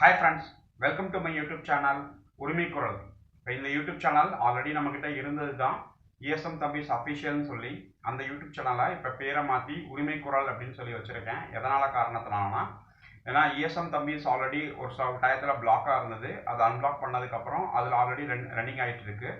Hi friends welcome to my YouTube channel உரிமை குரல் இப்போ இந்த யூடியூப் சேனல் ஆல்ரெடி நம்மக்கிட்ட இருந்தது தான் இஎஸ்எம் தம்பிஸ் அஃபிஷியல்னு சொல்லி அந்த யூடியூப் சேனலை இப்போ பேரை மாற்றி உரிமை குரல் அப்படின்னு சொல்லி வச்சுருக்கேன். எதனால் காரணத்தினாலனா ஏன்னா இஎஸ்எம் தம்பிஸ் ஆல்ரெடி ஒரு சில டயத்தில் பிளாக்காக இருந்தது. அதை அன்பிளாக் பண்ணதுக்கப்புறம் அதில் ஆல்ரெடி ரன் ரன்னிங் ஆகிட்டு இருக்கு.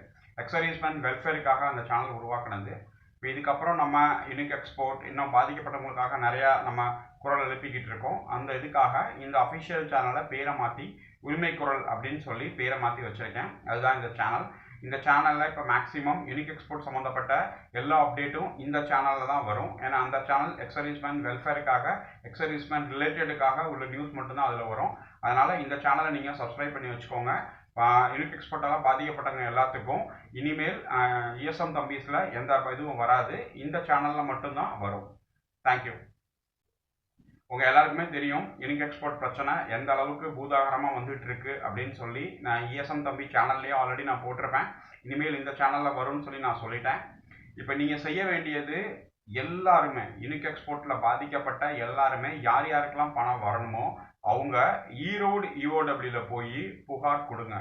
எக்ஸர்வீஸ்மெண்ட் வெல்ஃபேருக்காக அந்த சேனல் உருவாக்குனது. இப்போ இதுக்கப்புறம் நம்ம யூனிக் எக்ஸ்போர்ட் இன்னும் பாதிக்கப்பட்டவங்களுக்காக நிறையா நம்ம குரல் எழுப்பிக்கிட்டு இருக்கோம். அந்த இதுக்காக இந்த அஃபிஷியல் சேனலை பேரை மாற்றி உரிமை குரல் அப்படின்னு சொல்லி பேரை மாற்றி வச்சுருக்கேன். அதுதான் இந்த சேனல் இந்த சேனலில் இப்போ மேக்ஸிமம் யூனிக் எக்ஸ்போர்ட் சம்மந்தப்பட்ட எல்லா அப்டேட்டும் இந்த சேனலில் தான் வரும். ஏன்னா அந்த சேனல் எக்ஸர்வீஸ்மேன் வெல்ஃபேருக்காக எக்ஸர்வீஸ்மேன் ரிலேட்டடுக்காக உள்ள நியூஸ் மட்டும்தான் அதில் வரும். அதனால் இந்த சேனலை நீங்கள் சப்ஸ்கிரைப் பண்ணி வச்சுக்கோங்க. யூனிக் எக்ஸ்போர்ட்டால் பாதிக்கப்பட்டவங்க எல்லாத்துக்கும் இனிமேல் இஎஸ்எம் தம்பீஸில் எந்த இதுவும் வராது. இந்த சேனலில் மட்டும்தான் வரும். தேங்க்யூ உங்கள் எல்லாருக்குமே தெரியும் யூனிக் எக்ஸ்போர்ட் பிரச்சனை எந்த அளவுக்கு பூதாகரமாக வந்துட்டு இருக்கு அப்படின்னு சொல்லி நான் இஎஸ்எம் தம்பி சேனல்லையே ஆல்ரெடி நான் போட்டிருப்பேன். இனிமேல் இந்த சேனலில் வரும்னு சொல்லி நான் சொல்லிட்டேன். இப்போ நீங்கள் செய்ய வேண்டியது எல்லாருமே யூனிக் எக்ஸ்போர்ட்டில் பாதிக்கப்பட்ட எல்லாருமே யார் யாருக்கெல்லாம் பணம் வரணுமோ அவங்க ஈரோடு இஓடபிள்யூவில் போய் புகார் கொடுங்க.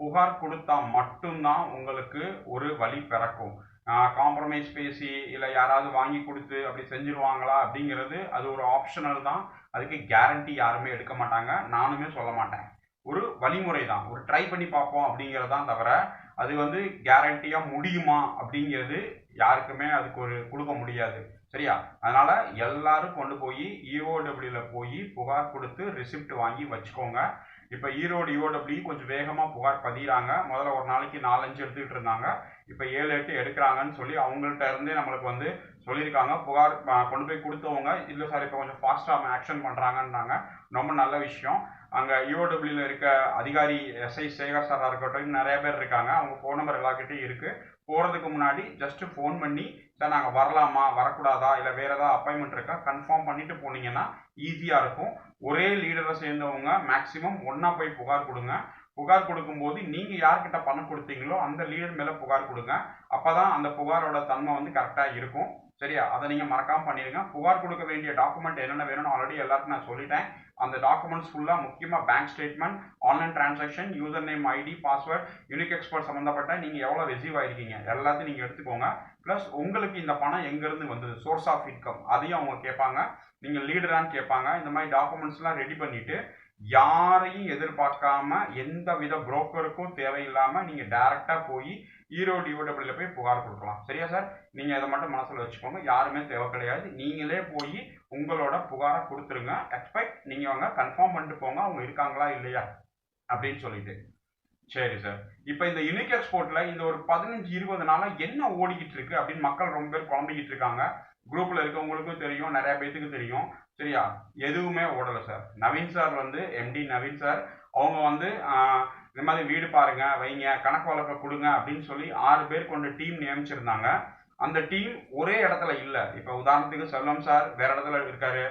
புகார் கொடுத்தா மட்டும்தான் உங்களுக்கு ஒரு வழி பிறக்கும். காம்ப்ரமைஸ் பேசி இல்லை யாராவது வாங்கி கொடுத்து அப்படி செஞ்சுருவாங்களா அப்படிங்கிறது அது ஒரு ஆப்ஷனல் தான். அதுக்கு கேரண்டி யாருமே எடுக்க மாட்டாங்க. நானுமே சொல்ல மாட்டேன். ஒரு வழிமுறை தான் ஒரு ட்ரை பண்ணி பார்ப்போம் அப்படிங்கிறது தான் தவிர அது வந்து கேரண்டியாக முடியுமா அப்படிங்கிறது யாருக்குமே அதுக்கு ஒரு கொடுக்க முடியாது. சரியா? அதனால எல்லாரும் கொண்டு போய் இஓடபிள்யூல போய் புகார் கொடுத்து ரிசிப்ட் வாங்கி வச்சுக்கோங்க. இப்போ ஈரோடு இஓடபிள்யூ கொஞ்சம் வேகமாக புகார் பதிகிறாங்க முதல்ல ஒரு நாளைக்கு நாலஞ்சு எடுத்துக்கிட்டு இருந்தாங்க. இப்போ ஏழு எட்டு எடுக்கிறாங்கன்னு சொல்லி அவங்கள்ட்ட இருந்தே நம்மளுக்கு வந்து சொல்லியிருக்காங்க. புகார் கொண்டு போய் கொடுத்தவங்க இல்லை சார் இப்போ கொஞ்சம் ஃபாஸ்ட்டாக ஆக்ஷன் பண்ணுறாங்கன்றாங்க ரொம்ப நல்ல விஷயம். அங்கே இஓடபிள்யூல இருக்க அதிகாரி எஸ்ஐ சேகர் சாராக இருக்கட்டும் நிறைய பேர் இருக்காங்க. அவங்க ஃபோன் நம்பர் எல்லாக்கிட்டையும் இருக்குது போகிறதுக்கு முன்னாடி ஜஸ்ட்டு ஃபோன் பண்ணி சார் நாங்கள் வரலாமா வரக்கூடாதா இல்லை வேறு ஏதாவது அப்பாயின்மெண்ட் இருக்கா கன்ஃபார்ம் பண்ணிட்டு போனீங்கன்னா ஈஸியாக இருக்கும். ஒரே லீடரை சேர்ந்தவங்க மேக்ஸிமம் ஒன்றா போய் புகார் கொடுங்க. புகார் கொடுக்கும்போது நீங்கள் யார்கிட்ட பணம் கொடுத்தீங்களோ அந்த லீடர் மேலே புகார் கொடுங்க. அப்போ தான் அந்த புகாரோட தன்மை வந்து கரெக்டாக இருக்கும். சரியா? அதை நீங்கள் மறக்காமல் பண்ணிடுங்க. புகார் கொடுக்க வேண்டிய டாக்குமெண்ட் என்னென்ன வேணும்னு ஆல்ரெடி எல்லாருக்கும் நான் சொல்லிட்டேன். அந்த டாக்குமெண்ட்ஸ் ஃபுல்லாக முக்கியமாக bank statement online transaction user name ID password unique expert சம்மந்தப்பட்ட நீங்கள் எவ்வளோ ரிசீவ் ஆகிருக்கீங்க எல்லாத்தையும் நீங்கள் எடுத்துக்கோங்க. ப்ளஸ் உங்களுக்கு இந்த பணம் எங்கேருந்து வந்தது? சோர்ஸ் ஆஃப் இன்கம் அதையும் அவங்க கேட்பாங்க. நீங்கள் லீடரான்னு கேட்பாங்க. இந்த மாதிரி டாக்குமெண்ட்ஸ்லாம் ரெடி பண்ணிவிட்டு யாரையும் எதிர்பார்க்காம எந்த வித புரோக்கருக்கும் தேவையில்லாமல் நீங்கள் டேரெக்டாக போய் ஈரோடு ஈரோடபிள்யூல போய் புகார் கொடுக்கலாம். சரியா சார் நீங்கள் அதை மட்டும் மனசில் வச்சுக்கோங்க. யாருமே தேவை கிடையாது நீங்களே போய் உங்களோட புகாரை கொடுத்துருங்க. எக்ஸ்பெக்ட் நீங்கள் அவங்க கன்ஃபார்ம் பண்ணிட்டு போங்க. அவங்க இருக்காங்களா இல்லையா? அப்படின்னு சொல்லிட்டு. சரி சார் இப்போ இந்த யூனிக் எக்ஸ்போர்ட்டில் இந்த ஒரு பதினஞ்சு இருபது நாளாக என்ன ஓடிக்கிட்டு இருக்கு அப்படின்னு மக்கள் ரொம்ப பேர் குழம்பிக்கிட்டு இருக்காங்க. குரூப்பில் இருக்கவங்களுக்கும் தெரியும் நிறைய பேத்துக்கு தெரியும். சரியா? எதுவுமே ஓடலை சார் நவீன் சார் வந்து எம்டி நவீன் சார் அவங்க வந்து இந்த மாதிரி வீடு பாருங்க வைங்க கணக்கு வழக்க கொடுங்க அப்படின்னு சொல்லி ஆறு பேர் கொண்ட டீம் நியமிச்சிருந்தாங்க. அந்த டீம் ஒரே இடத்துல இல்லை. இப்போ உதாரணத்துக்கு செல்வம் சார் வேற இடத்துல இருக்காரு.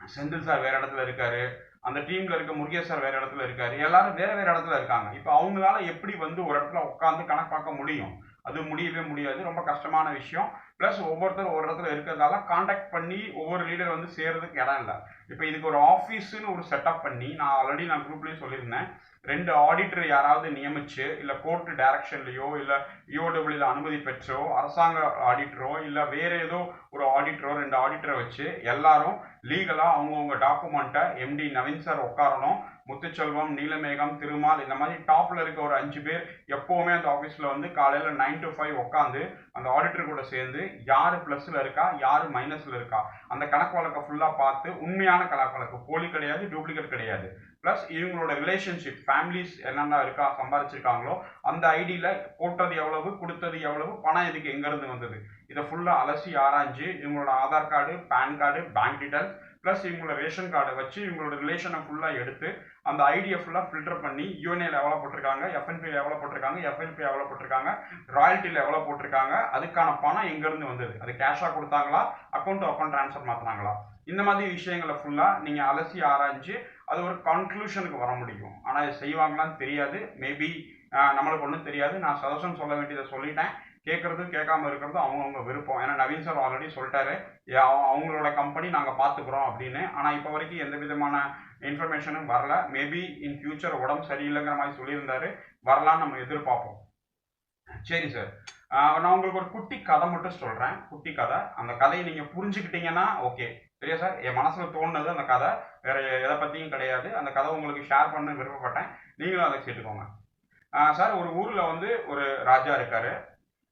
செந்தில் சார் வேற இடத்துல இருக்காரு. அந்த டீம்ல இருக்க முருகேஷ் சார் வேற இடத்துல இருக்காரு. எல்லாரும் வேற வேற இடத்துல இருக்காங்க. இப்போ அவங்களால எப்படி வந்து ஒரு இடத்துல உட்காந்து கணக்கு பார்க்க முடியும்? அது முடியவே முடியாது. ரொம்ப கஷ்டமான விஷயம். ப்ளஸ் ஒவ்வொருத்தரும் ஒரு இடத்துல இருக்கிறதால காண்டாக்ட் பண்ணி ஒவ்வொரு லீடர் வந்து சேர்றதுக்கு இடம் இல்லை. இப்போ இதுக்கு ஒரு ஆஃபீஸுன்னு ஒரு செட்டப் பண்ணி நான் ஆல்ரெடி நான் குரூப்லேயும் சொல்லியிருந்தேன். ரெண்டு ஆடிட்டர் யாராவது நியமிச்சு இல்லை கோர்ட்டு டைரக்ஷன்லையோ இல்லை இஓடபிள்யூல அனுமதி பெற்றோ அரசாங்க ஆடிட்டரோ இல்லை வேற ஏதோ ஒரு ஆடிட்டரோ ரெண்டு ஆடிட்டரை வச்சு எல்லாரும் லீகலாக அவங்கவுங்க டாக்குமெண்ட்டை எம்டி நவீன் சார் உட்காரணும். முத்துச்செல்வம் நீலமேகம் திருமால் இந்த மாதிரி டாப்ல இருக்க ஒரு அஞ்சு பேர் எப்பவுமே அந்த ஆஃபீஸில் வந்து காலையில் நைன் டு ஃபைவ் உட்காந்து அந்த ஆடிட்டர் கூட சேர்ந்து யார் ப்ளஸில் இருக்கா யார் மைனஸில் இருக்கா அந்த கணக்கு வழக்கை ஃபுல்லாக பார்த்து உண்மையான கணக்கு வழக்கு. போலி கிடையாது டூப்ளிகேட் கிடையாது. ப்ளஸ் இவங்களோட ரிலேஷன்ஷிப் ஃபேமிலிஸ் என்னென்ன இருக்கா சம்பாதிச்சிருக்காங்களோ அந்த ஐடியில் போட்டது எவ்வளவு கொடுத்தது எவ்வளவு பணம் இதுக்கு எங்கேருந்து வந்தது? இதை ஃபுல்லாக அலசி ஆராய்ஞ்சு இவங்களோட Aadhaar card PAN card bank details plus இவங்களோட ரேஷன் கார்டை வச்சு இவங்களோட ரிலேஷனை ஃபுல்லாக எடுத்து அந்த ஐடியை ஃபுல்லாக ஃபில்டர் பண்ணி யூஎன்ஏல எவ்வளோ போட்டிருக்காங்க எஃப்என்பியில் எவ்வளோ போட்டிருக்காங்க எஃப்என்பி எவ்வளோ போட்டிருக்காங்க ராயல்ட்டியில் எவ்வளோ போட்டிருக்காங்க அதுக்கான பணம் எங்கேருந்து வந்தது? அது கேஷாக கொடுத்தாங்களா? அக்கௌண்ட் டு அக்கௌண்ட் ட்ரான்ஸ்ஃபர் மாற்றினாங்களா இந்த மாதிரி விஷயங்களை ஃபுல்லாக நீங்கள் அலசி ஆராய்ஞ்சு அது ஒரு கன்க்ளூஷனுக்கு வர முடியும். ஆனால் இது செய்வாங்களான்னு தெரியாது. மேபி நம்மளுக்கு ஒன்றும் தெரியாது. நான் சஜஷன் சொல்ல வேண்டியதை சொல்லிட்டேன். கேட்கறதும் கேட்காம இருக்கிறதும் அவங்கவுங்க விருப்பம். ஏன்னா நவீன் சார் ஆல்ரெடி சொல்லிட்டாரு அவங்களோட கம்பெனி நாங்கள் பார்த்துக்குறோம் அப்படின்னு. ஆனால் இப்போ வரைக்கும் எந்த விதமான இன்ஃபர்மேஷனும் வரல. மேபி இன் ஃபியூச்சர் உடம்பு சரியில்லைங்கிற மாதிரி சொல்லியிருந்தாரு. வரலான்னு நம்ம எதிர்பார்ப்போம். சரி சார் நான் உங்களுக்கு ஒரு குட்டி கதை மட்டும் சொல்கிறேன் குட்டி கதை. அந்த கதையை நீங்கள் புரிஞ்சுக்கிட்டீங்கன்னா ஓகே சரியா சார் என் மனசில் தோணுனது அந்த கதை. வேற எதை பற்றியும் கிடையாது. அந்த கதை உங்களுக்கு ஷேர் பண்ண விருப்பப்பட்டேன். நீங்களும் அதை கேட்டுக்கோங்க. சார் ஒரு ஊரில் வந்து ஒரு ராஜா இருக்காரு.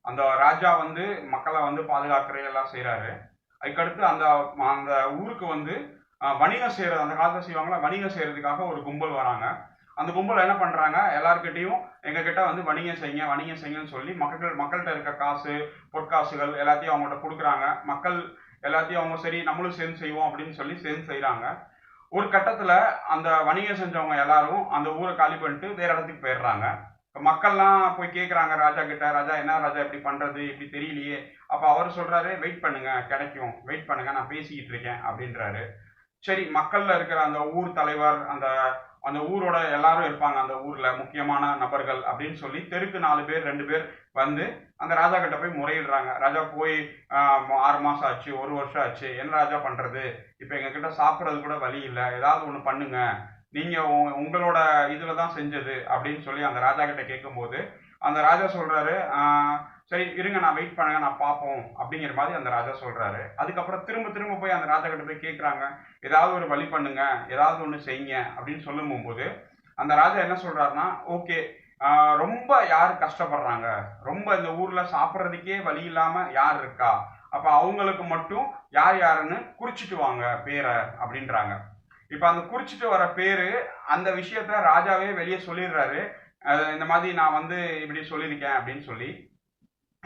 அந்த ராஜா வந்து மக்களை வந்து பாதுகாக்கிற எல்லாம் செய்கிறாரு அதுக்கடுத்து அந்த அந்த ஊருக்கு வந்து வணிகம் செய்கிறது அந்த காலத்தில் செய்வாங்களா? வணிகம் செய்கிறதுக்காக ஒரு கும்பல் வராங்க. அந்த கும்பல் என்ன பண்ணுறாங்க எல்லாருக்கிட்டையும் எங்ககிட்ட வந்து வணிகம் செய்யுங்க வணிகம் செய்யுங்கன்னு சொல்லி மக்கள் மக்கள்கிட்ட இருக்க காசு பொற்காசுகள் எல்லாத்தையும் அவங்கள்ட்ட கொடுக்குறாங்க. மக்கள் எல்லாத்தையும் அவங்க சரி நம்மளும் சேர்ந்து செய்வோம் அப்படின்னு சொல்லி சேர்ந்து செய்கிறாங்க ஒரு கட்டத்தில் அந்த வணிகம் செஞ்சவங்க எல்லாரும் அந்த ஊரை காலி பண்ணிட்டு வேறு இடத்துக்கு போயிடுறாங்க. மக்கள்லாம் போய் கேட்குறாங்க ராஜா கிட்ட ராஜா என்ன ராஜா இப்படி பண்ணுறது இப்படி தெரியலையே. அப்போ அவர் சொல்கிறாரு வெயிட் பண்ணுங்க கிடைக்கும். வெயிட் பண்ணுங்க நான் பேசிக்கிட்டு இருக்கேன் அப்படின்றாரு. சரி மக்களில் இருக்கிற அந்த ஊர் தலைவர் அந்த அந்த ஊரோட எல்லாரும் இருப்பாங்க அந்த ஊரில் முக்கியமான நபர்கள் அப்படின்னு சொல்லி தெருக்கு நாலு பேர் ரெண்டு பேர் வந்து அந்த ராஜா கிட்ட போய் முறையிடுறாங்க. ராஜா போய் ஆறு மாதம் ஆச்சு ஒரு வருஷம் ஆச்சு. என்ன ராஜா பண்ணுறது இப்போ எங்ககிட்ட சாப்பிட்றது கூட வழி இல்லை. ஏதாவது ஒன்று பண்ணுங்க. நீங்க உ- உங்களோட இதுல தான் செஞ்சது அப்படின்னு சொல்லி அந்த ராஜா கிட்ட கேட்கும்போது அந்த ராஜா சொல்றாரு சரி இருங்க நான் வெயிட் பண்ணுங்க நான் பார்ப்போம் அப்படிங்கிற மாதிரி அந்த ராஜா சொல்றாரு. அதுக்கப்புறம் திரும்ப திரும்ப போய் அந்த ராஜா கிட்ட போய் கேட்குறாங்க ஏதாவது ஒரு வழி பண்ணுங்க ஏதாவது ஒன்று செய்யுங்க அப்படின்னு சொல்லும் போது அந்த ராஜா என்ன சொல்றாருன்னா ஓகே ரொம்ப யார் கஷ்டப்படுறாங்க? ரொம்ப இந்த ஊர்ல சாப்பிட்றதுக்கே வழி இல்லாம யார் இருக்கா? அப்ப அவங்களுக்கு மட்டும் யார் யாருன்னு குறிச்சிட்டு வாங்க பேரை அப்படின்றாங்க. இப்ப அந்த குறிச்சிட்டு வர பேரு அந்த விஷயத்த ராஜாவே வெளியே சொல்லிடுறாரு. இந்த மாதிரி நான் வந்து இப்படி சொல்லியிருக்கேன் அப்படின்னு சொல்லி.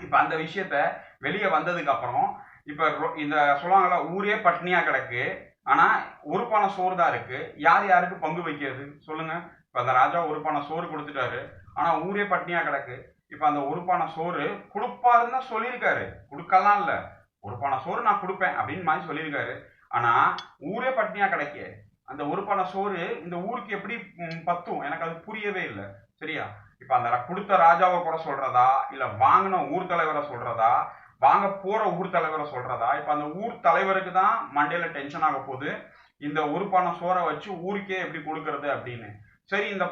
இப்ப அந்த விஷயத்த வெளியே வந்ததுக்கு அப்புறம் இப்ப ரொ- இந்த சொல்லுவாங்கல்ல ஊரே பட்னியா கிடக்கு. ஆனா ஒரு பானை சோறு தான் இருக்கு. யார் யாருக்கு பங்கு வைக்கிறது? சொல்லுங்க. இப்ப அந்த ராஜா ஒரு பானை சோறு கொடுத்துட்டாரு. ஆனா ஊரே பட்னியா கிடக்கு. இப்ப அந்த ஒரு பானை சோறு கொடுப்பாருன்னு சொல்லியிருக்காரு. கொடுக்கலாம் இல்ல. ஒரு பானை சோறு நான் கொடுப்பேன் அப்படின்னு மாதிரி சொல்லியிருக்காரு. ஆனா ஊரே பட்னியா கிடைக்கு. அந்த ஒரு பண சோறு இந்த ஊருக்கு எப்படி பத்தும்? எனக்கு அது புரியவே இல்லை. சரியா? இப்ப அந்த கொடுத்த ராஜாவை கூட சொல்றதா? இல்ல வாங்கின ஊர் தலைவரை சொல்றதா? வாங்க போற ஊர் தலைவரை சொல்றதா? இப்ப அந்த ஊர் தலைவருக்கு தான் மண்டையில டென்ஷன் ஆக போகுது. இந்த ஒரு பானை சோறை வச்சு ஊருக்கே எப்படி கொடுக்கறது அப்படின்னு. சரி இந்த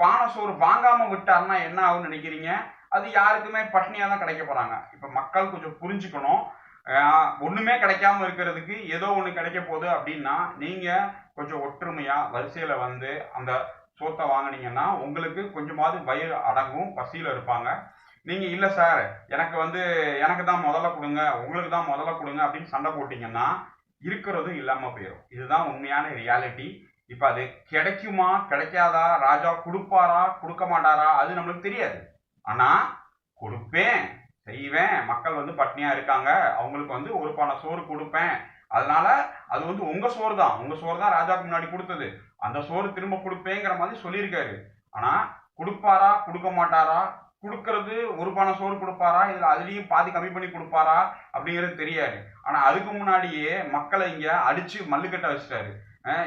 பானை சோறு வாங்காம விட்டாருன்னா என்ன ஆகும்னு நினைக்கிறீங்க? அது யாருக்குமே பட்னியா தான் கிடைக்க போறாங்க. இப்ப மக்கள் கொஞ்சம் புரிஞ்சுக்கணும். ஒண்ணுமே கிடைக்காம இருக்கிறதுக்கு ஏதோ ஒண்ணு கிடைக்க போகுது அப்படின்னா நீங்க கொஞ்சம் ஒற்றுமையா வரிசையில வந்து அந்த சோத்தை வாங்கினீங்கன்னா உங்களுக்கு கொஞ்சமாவது வயிறு அடங்கும் பசியில இருப்பாங்க. நீங்க இல்ல சார் எனக்கு வந்து எனக்கு தான் முதல்ல கொடுங்க உங்களுக்கு தான் முதல்ல கொடுங்க அப்படின்னு சண்டை போட்டீங்கன்னா இருக்கிறதும் இல்லாம போயிடும் இதுதான் உண்மையான ரியாலிட்டி இப்ப அது கிடைக்குமா கிடைக்காதா ராஜா கொடுப்பாரா கொடுக்க மாட்டாரா அது நம்மளுக்கு தெரியாது. ஆனா கொடுப்பேன். செய்வேன். மக்கள் வந்து பட்னியா இருக்காங்க. அவங்களுக்கு வந்து ஒரு பானை சோறு கொடுப்பேன். அதனால அது வந்து உங்க சோறு தான் உங்க சோறு தான் ராஜாவுக்கு முன்னாடி கொடுத்தது. அந்த சோறு திரும்ப கொடுப்பேங்கிற மாதிரி சொல்லியிருக்காரு. ஆனா கொடுப்பாரா? கொடுக்க மாட்டாரா? கொடுக்கறது ஒரு பானை சோறு கொடுப்பாரா? இல்லை அதுலேயும் பாதி கம்மி பண்ணி கொடுப்பாரா? அப்படிங்கிறது தெரியாது. ஆனால் அதுக்கு முன்னாடியே மக்களை இங்கே அடித்து மல்லுக்கட்ட வச்சுட்டாரு.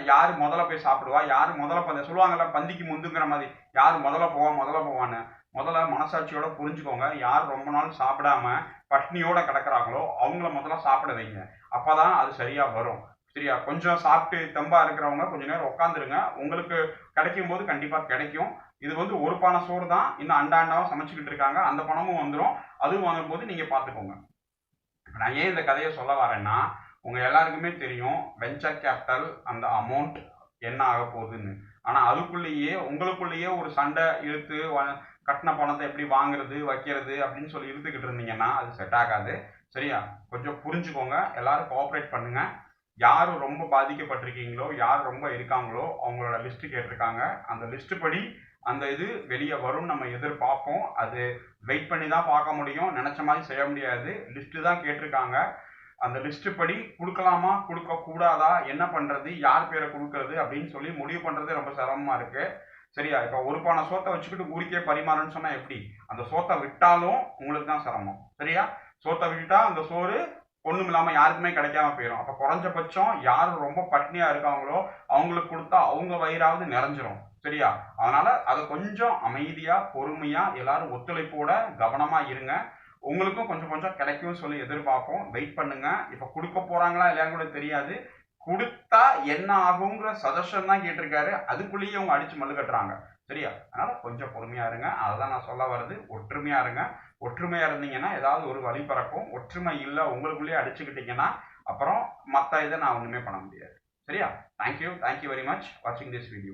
யார் முதல்ல போய் சாப்பிடுவா? யார் முதல்ல பந்த சொல்லுவாங்கல்ல பந்திக்கு முந்துங்கிற மாதிரி. யார் முதல்ல போவா? முதல்ல போவான்னு. முதல்ல மனசாட்சியோட புரிஞ்சுக்கோங்க. யார் ரொம்ப நாள் சாப்பிடாம பட்னியோட கிடக்குறாங்களோ அவங்கள முதல்ல சாப்பிட வைங்க. அப்பதான் அது சரியா வரும். சரியா? கொஞ்சம் சாப்பிட்டு தெம்பா இருக்கிறவங்க கொஞ்ச நேரம் உட்காந்துருங்க உங்களுக்கு கிடைக்கும் போது கண்டிப்பா கிடைக்கும். இது வந்து ஒரு பானை சோறு தான். இன்னும் அண்டாண்டாவும் சமைச்சுக்கிட்டு இருக்காங்க. அந்த பணமும் வந்துடும் அதுவும் வாங்கும்போது நீங்க பாத்துக்கோங்க நான் ஏன் இந்த கதையை சொல்ல வரேன்னா உங்க எல்லாருக்குமே தெரியும் வெஞ்சர் கேபிட்டல் அந்த அமௌண்ட் என்ன ஆக போகுதுன்னு. ஆனா அதுக்குள்ளேயே உங்களுக்குள்ளேயே ஒரு சண்டை இழுத்து கட்டின பணத்தை எப்படி வாங்குறது வைக்கிறது அப்படின்னு சொல்லி இழுத்துக்கிட்டு இருந்தீங்கன்னா அது செட் ஆகாது. சரியா? கொஞ்சம் புரிஞ்சுக்கோங்க. எல்லாரும் கோஆப்ரேட் பண்ணுங்க. யார் ரொம்ப பாதிக்கப்பட்டிருக்கீங்களோ யார் ரொம்ப இருக்காங்களோ அவங்களோட லிஸ்ட் கேட்டிருக்காங்க. அந்த லிஸ்ட் படி அந்த இது வெளியே வரும் நம்ம எதிர்பார்ப்போம். அது வெயிட் பண்ணி தான் பார்க்க முடியும். நினச்ச மாதிரி செய்ய முடியாது. லிஸ்ட்டு தான் கேட்டிருக்காங்க. அந்த லிஸ்ட் படி கொடுக்கலாமா கொடுக்க கூடாதா என்ன பண்றது யார் பேரை கொடுக்கறது அப்படின்னு சொல்லி முடிவு பண்றது ரொம்ப சிரமமா இருக்கு. சரியா? இப்போ ஒரு பானை சோத்தை வச்சுக்கிட்டு ஊருக்கே பரிமாறன்னு சொன்னால் எப்படி? அந்த சோத்தை விட்டாலும் உங்களுக்கு தான் சிரமம். சரியா? சோத்தை விட்டா அந்த சோறு ஒன்றும் இல்லாமல் யாருக்குமே கிடைக்காம போயிடும் அப்போ குறைஞ்சபட்சம் யார் ரொம்ப பட்னியாக இருக்காங்களோ அவங்களுக்கு கொடுத்தா அவங்க வயிறாவது நிறைஞ்சிரும். சரியா? அதனால அதை கொஞ்சம் அமைதியாக பொறுமையாக எல்லாரும் ஒத்துழைப்போட கவனமாக இருங்க. உங்களுக்கும் கொஞ்சம் கொஞ்சம் கிடைக்கும் சொல்லி எதிர்பார்ப்போம். வெயிட் பண்ணுங்க. இப்போ கொடுக்க போகிறாங்களா இல்லையான்னு கூட தெரியாது. கொடுத்தா என்ன ஆகுங்கிற சஜஷன் தான் கேட்டிருக்காரு. அதுக்குள்ளேயே அவங்க அடிச்சு மல்லு கட்டுறாங்க. சரியா? அதனால கொஞ்சம் பொறுமையா இருங்க. அதுதான் நான் சொல்ல வருது ஒற்றுமையா இருங்க. ஒற்றுமையா இருந்தீங்கன்னா ஏதாவது ஒரு வழி பறக்கும். ஒற்றுமை இல்லை உங்களுக்குள்ளேயே அடிச்சுக்கிட்டீங்கன்னா அப்புறம் மற்ற இதை நான் ஒன்றுமே பண்ண முடியாது. சரியா? Thank you thank you very much வாட்சிங் திஸ் வீடியோ